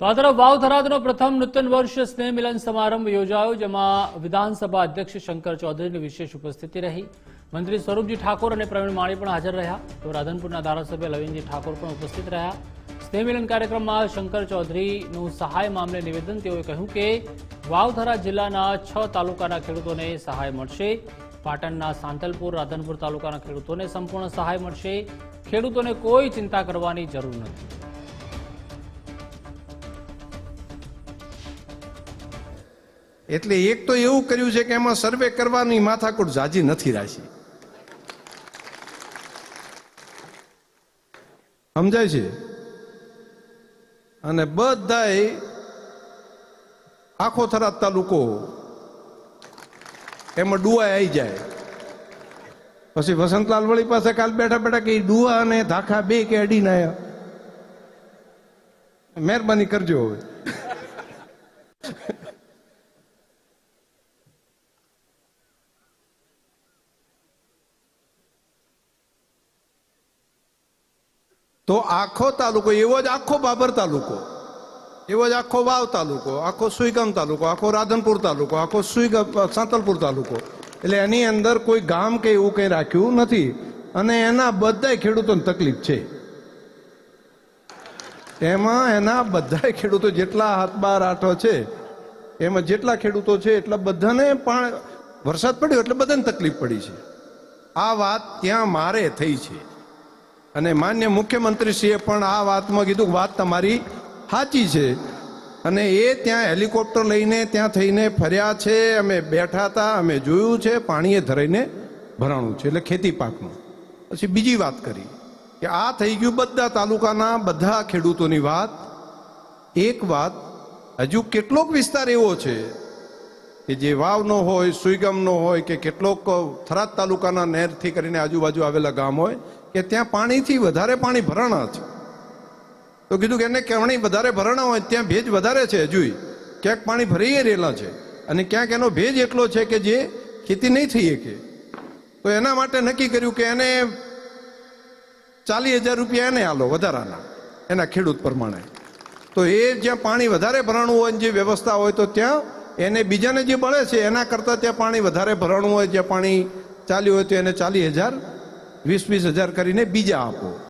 તો આ તરફ પ્રથમ નૂતન વર્ષ સ્નેહ મિલન સમારંભ યોજાયો, જેમાં વિધાનસભા અધ્યક્ષ શંકર ચૌધરીની વિશેષ ઉપસ્થિતિ રહી. મંત્રી સ્વરૂપજી ઠાકોર અને પ્રવીણ માળી પણ હાજર રહ્યા. તો રાધનપુરના ધારાસભ્ય લવિનજી ઠાકોર પણ ઉપસ્થિત રહ્યા. સ્નેહ મિલન કાર્યક્રમમાં શંકર ચૌધરીનું સહાય મામલે નિવેદન તેઓએ કહ્યું કે, વાવથરા જિલ્લાના છ તાલુકાના ખેડૂતોને સહાય મળશે. પાટણના સાંતલપુર, રાધનપુર તાલુકાના ખેડૂતોને સંપૂર્ણ સહાય મળશે. ખેડૂતોને કોઈ ચિંતા કરવાની જરૂર નથી. એટલે એક તો એવું કર્યું છે કે એમાં સર્વે કરવાની માથાકૂટ જાજી નથી રાખી. સમજાય છે? અને બધાય આખો થરાદ તાલુકો એમાં ડુઆ આવી જાય. પછી વસંતલાલ વળી પાસે કાલ બેઠા બેઠા કે ડુઆ અને ધાખા બે કે અડીને આયા. મહેરબાની કરજો હવે. તો આખો તાલુકો, એવો જ આખો બાબર તાલુકો, એવો જ આખો વાવ તાલુકો, આખો સુઈગામ તાલુકો, આખો રાધનપુર તાલુકો, આખો સુઈગામ સાંતલપુર તાલુકો. એટલે એની અંદર કોઈ ગામ કે એવું કંઈ રાખ્યું નથી અને એના બધાય ખેડૂતોને તકલીફ છે. એમાં એના બધાય ખેડૂતો જેટલા હાથ બાર આઠો છે, એમાં જેટલા ખેડૂતો છે એટલા બધાને પણ વરસાદ પડ્યો એટલે બધાને તકલીફ પડી છે. આ વાત ત્યાં મારે થઈ છે. અને માન્ય મુખ્યમંત્રીશ્રીએ પણ આ વાતમાં કીધું વાત તમારી સાચી છે. અને એ ત્યાં હેલિકોપ્ટર લઈને ત્યાં થઈને ફર્યા છે, અમે બેઠા હતા, અમે જોયું છે, પાણીએ ધરાઈને ભરાણું છે, એટલે ખેતી પાકનું. પછી બીજી વાત કરી કે આ થઈ ગયું બધા તાલુકાના બધા ખેડૂતોની વાત. એક વાત, હજુ કેટલોક વિસ્તાર એવો છે કે જે વાવનો હોય, સુઈગમનો હોય કે કેટલોક થરાદ તાલુકાના નહેરથી કરીને આજુબાજુ આવેલા ગામ હોય કે ત્યાં પાણીથી વધારે પાણી ભરાણા છે. તો કીધું કે એને કેવણી વધારે ભરાણા હોય, ત્યાં ભેજ વધારે છે હજુય. ક્યાંક પાણી ભરાઈ રહેલા છે. અને ક્યાંક એનો ભેજ એટલો છે કે જે ખેતી નહીં થઈ શકે. તો એના માટે નક્કી કર્યું કે એને ચાલીસ હજાર રૂપિયા એને આલો વધારાના, એના ખેડૂત પ્રમાણે. તો એ જ્યાં પાણી વધારે ભરાણું હોય જે વ્યવસ્થા હોય તો ત્યાં એને બીજાને જે મળે છે, એના કરતાં ત્યાં પાણી વધારે ભરાણું હોય, જ્યાં પાણી ચાલ્યું હોય તો એને ચાલીસ હજાર વીસ વીસ હજાર કરીને બીજા આપો.